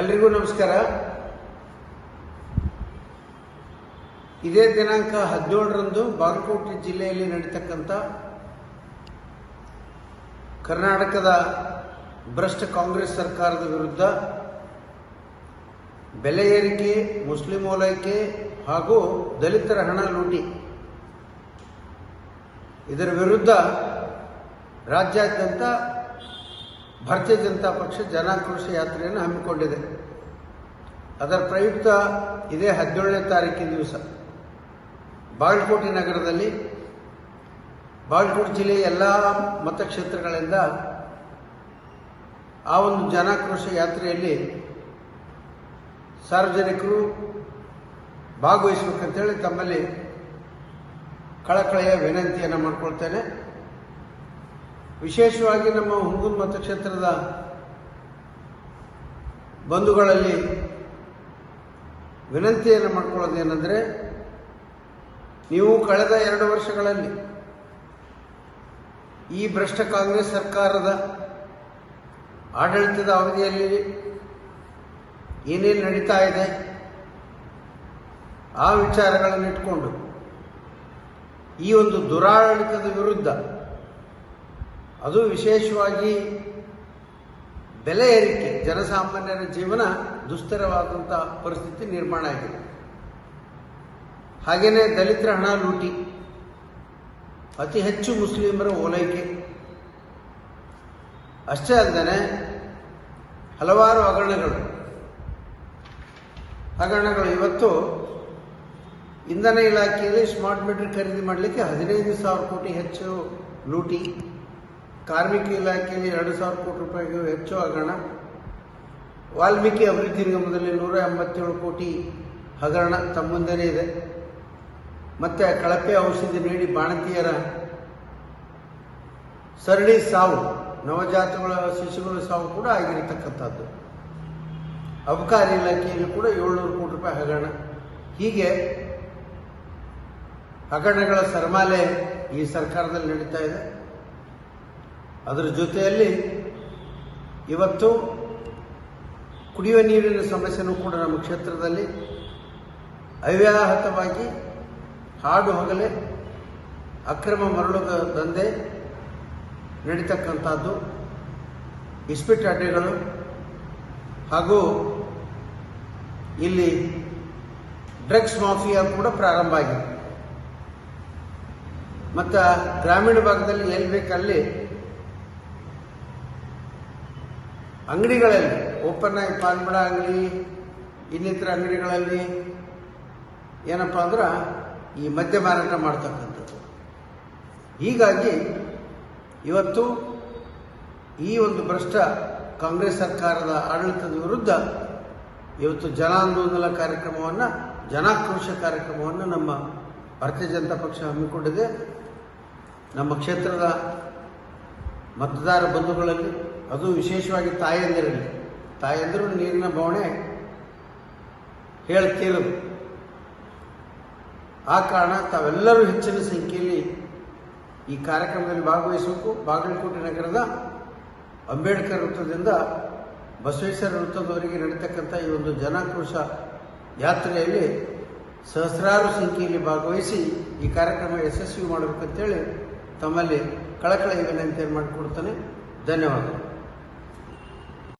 ಎಲ್ರಿಗೂ ನಮಸ್ಕಾರ. ಇದೇ ದಿನಾಂಕ ಹದಿನೇಳರಂದು ಬಾಗಲಕೋಟೆ ಜಿಲ್ಲೆಯಲ್ಲಿ ನಡೀತಕ್ಕಂಥ ಕರ್ನಾಟಕದ ಭ್ರಷ್ಟ ಕಾಂಗ್ರೆಸ್ ಸರ್ಕಾರದ ವಿರುದ್ಧ ಬೆಲೆ ಏರಿಕೆ, ಮುಸ್ಲಿಂ ಓಲೈಕೆ ಹಾಗೂ ದಲಿತರ ಹಣ ಲೂಟಿ. ಇದರ ವಿರುದ್ಧ ರಾಜ್ಯಾದ್ಯಂತ ಭಾರತೀಯ ಜನತಾ ಪಕ್ಷ ಜನಾಕ್ರೋಶ ಯಾತ್ರೆಯನ್ನು ಹಮ್ಮಿಕೊಂಡಿದೆ. ಅದರ ಪ್ರಯುಕ್ತ ಇದೇ ಹದಿನೇಳನೇ ತಾರೀಕಿನ ದಿವಸ. ಬಾಗಲಕೋಟೆ ನಗರದಲ್ಲಿ ಬಾಗಲಕೋಟೆ ಜಿಲ್ಲೆಯ ಎಲ್ಲ ಮತಕ್ಷೇತ್ರಗಳಿಂದ ಆ ಒಂದು ಜನಾಕ್ರೋಶ ಯಾತ್ರೆಯಲ್ಲಿ ಸಾರ್ವಜನಿಕರು ಭಾಗವಹಿಸಬೇಕಂತೇಳಿ ತಮ್ಮಲ್ಲಿ ಕಳಕಳೆಯ ವಿನಂತಿಯನ್ನು ಮಾಡ್ಕೊಳ್ತೇನೆ. ವಿಶೇಷವಾಗಿ ನಮ್ಮ ಹುಂಗೂರು ಮತಕ್ಷೇತ್ರದ ಬಂಧುಗಳಲ್ಲಿ ವಿನಂತಿಯನ್ನು ಮಾಡ್ಕೊಳ್ಳೋದೇನೆಂದರೆ, ನೀವು ಕಳೆದ ಎರಡು ವರ್ಷಗಳಲ್ಲಿ ಈ ಭ್ರಷ್ಟ ಕಾಂಗ್ರೆಸ್ ಸರ್ಕಾರದ ಆಡಳಿತದ ಅವಧಿಯಲ್ಲಿ ಏನೇನು ನಡೀತಾ ಇದೆ, ಆ ವಿಚಾರಗಳನ್ನು ಇಟ್ಕೊಂಡು ಈ ಒಂದು ದುರಾಡಳಿತದ ವಿರುದ್ಧ ಅದು ವಿಶೇಷವಾಗಿ ಬೆಲೆ ಏರಿಕೆ, ಜನಸಾಮಾನ್ಯರ ಜೀವನ ದುಸ್ತರವಾದಂಥ ಪರಿಸ್ಥಿತಿ ನಿರ್ಮಾಣ ಆಗಿದೆ. ಹಾಗೆಯೇ ದಲಿತರ ಹಣ ಲೂಟಿ, ಅತಿ ಹೆಚ್ಚು ಮುಸ್ಲಿಮರ ಓಲೈಕೆ. ಅಷ್ಟೇ ಅಲ್ಲದೆ ಹಲವಾರು ಹಗರಣಗಳು. ಹಗರಣಗಳು ಇವತ್ತು ಇಂಧನ ಇಲಾಖೆಯಲ್ಲಿ ಸ್ಮಾರ್ಟ್ ಮೀಟರ್ ಖರೀದಿ ಮಾಡಲಿಕ್ಕೆ ಹದಿನೈದು ಸಾವಿರ ಕೋಟಿ ಹೆಚ್ಚು ಲೂಟಿ. ಕಾರ್ಮಿಕ ಇಲಾಖೆಯಲ್ಲಿ ಎರಡು ಸಾವಿರ ಕೋಟಿ ರೂಪಾಯಿಗೂ ಹೆಚ್ಚು ಹಗರಣ. ವಾಲ್ಮೀಕಿ ಅಭಿವೃದ್ಧಿ ನಿಗಮದಲ್ಲಿ ನೂರ ಎಂಬತ್ತೇಳು ಕೋಟಿ ಹಗರಣ ತಮ್ಮೊಂದನೇ ಇದೆ. ಮತ್ತೆ ಕಳಪೆ ಔಷಧಿ ನೀಡಿ ಬಾಣತಿಯರ ಸರಣಿ ಸಾವು, ನವಜಾತಗಳ ಶಿಶುಗಳ ಸಾವು ಕೂಡ ಆಗಿರತಕ್ಕಂಥದ್ದು. ಅಬಕಾರಿ ಇಲಾಖೆಯಲ್ಲಿ ಕೂಡ ಏಳ್ನೂರು ಕೋಟಿ ರೂಪಾಯಿ ಹಗರಣ. ಹೀಗೆ ಹಗರಣಗಳ ಸರಮಾಲೆ ಈ ಸರ್ಕಾರದಲ್ಲಿ ನಡೀತಾ ಇದೆ. ಅದರ ಜೊತೆಯಲ್ಲಿ ಇವತ್ತು ಕುಡಿಯುವ ನೀರಿನ ಸಮಸ್ಯೆನೂ ಕೂಡ ನಮ್ಮ ಕ್ಷೇತ್ರದಲ್ಲಿ ಅವ್ಯಾಹತವಾಗಿ ಹಾಡು ಹಗಲೇ, ಅಕ್ರಮ ಮರಳು ದಂಧೆ ನಡೀತಕ್ಕಂಥದ್ದು, ಇಸ್ಪಿಟ್ ಅಡ್ಡೆಗಳು ಹಾಗೂ ಇಲ್ಲಿ ಡ್ರಗ್ಸ್ ಮಾಫಿಯಾ ಕೂಡ ಪ್ರಾರಂಭ ಆಗಿದೆ. ಮತ್ತು ಗ್ರಾಮೀಣ ಭಾಗದಲ್ಲಿ ಎಲ್ಲಿ ಬೇಕಲ್ಲಿ ಅಂಗಡಿಗಳಲ್ಲಿ ಓಪನ್ ಆಗಿ ಪಾನ್ಬಡ ಅಂಗಡಿ ಇನ್ನಿತರ ಅಂಗಡಿಗಳಲ್ಲಿ, ಏನಪ್ಪ ಅಂದ್ರೆ ಈ ಮದ್ಯ ಮಾರಾಟ ಮಾಡ್ತಕ್ಕಂಥದ್ದು. ಹೀಗಾಗಿ ಇವತ್ತು ಈ ಒಂದು ಭ್ರಷ್ಟ ಕಾಂಗ್ರೆಸ್ ಸರ್ಕಾರದ ಆಡಳಿತದ ವಿರುದ್ಧ ಇವತ್ತು ಜನಾಂದೋಲನ ಕಾರ್ಯಕ್ರಮವನ್ನು, ಜನಾಕ್ರೋಶ ಕಾರ್ಯಕ್ರಮವನ್ನು ನಮ್ಮ ಭಾರತೀಯ ಜನತಾ ಪಕ್ಷ ಹಮ್ಮಿಕೊಂಡಿದೆ. ನಮ್ಮ ಕ್ಷೇತ್ರದ ಮತದಾರ ಬಂಧುಗಳಲ್ಲಿ ಅದು ವಿಶೇಷವಾಗಿ ತಾಯಂದಿರಲ್ಲಿ ತಾಯಂದಿರು ನೀರಿನ ಬವಣೆ ಹೇಳ್ತೀರ ಆ ಕಾರಣ ತಾವೆಲ್ಲರೂ ಹೆಚ್ಚಿನ ಸಂಖ್ಯೆಯಲ್ಲಿ ಈ ಕಾರ್ಯಕ್ರಮದಲ್ಲಿ ಭಾಗವಹಿಸಬೇಕು. ಬಾಗಲಕೋಟೆ ನಗರದ ಅಂಬೇಡ್ಕರ್ ವೃತ್ತದಿಂದ ಬಸವೇಶ್ವರ ವೃತ್ತದವರೆಗೆ ನಡೀತಕ್ಕಂಥ ಈ ಒಂದು ಜನಾಕ್ರೋಶ ಯಾತ್ರೆಯಲ್ಲಿ ಸಹಸ್ರಾರು ಸಂಖ್ಯೆಯಲ್ಲಿ ಭಾಗವಹಿಸಿ ಈ ಕಾರ್ಯಕ್ರಮ ಯಶಸ್ವಿ ಮಾಡಬೇಕಂತೇಳಿ ತಮ್ಮಲ್ಲಿ ಕಳಕಳ ವಿನಂತಿಯನ್ನು ಮಾಡಿಕೊಡ್ತಾನೆ. ಧನ್ಯವಾದಗಳು.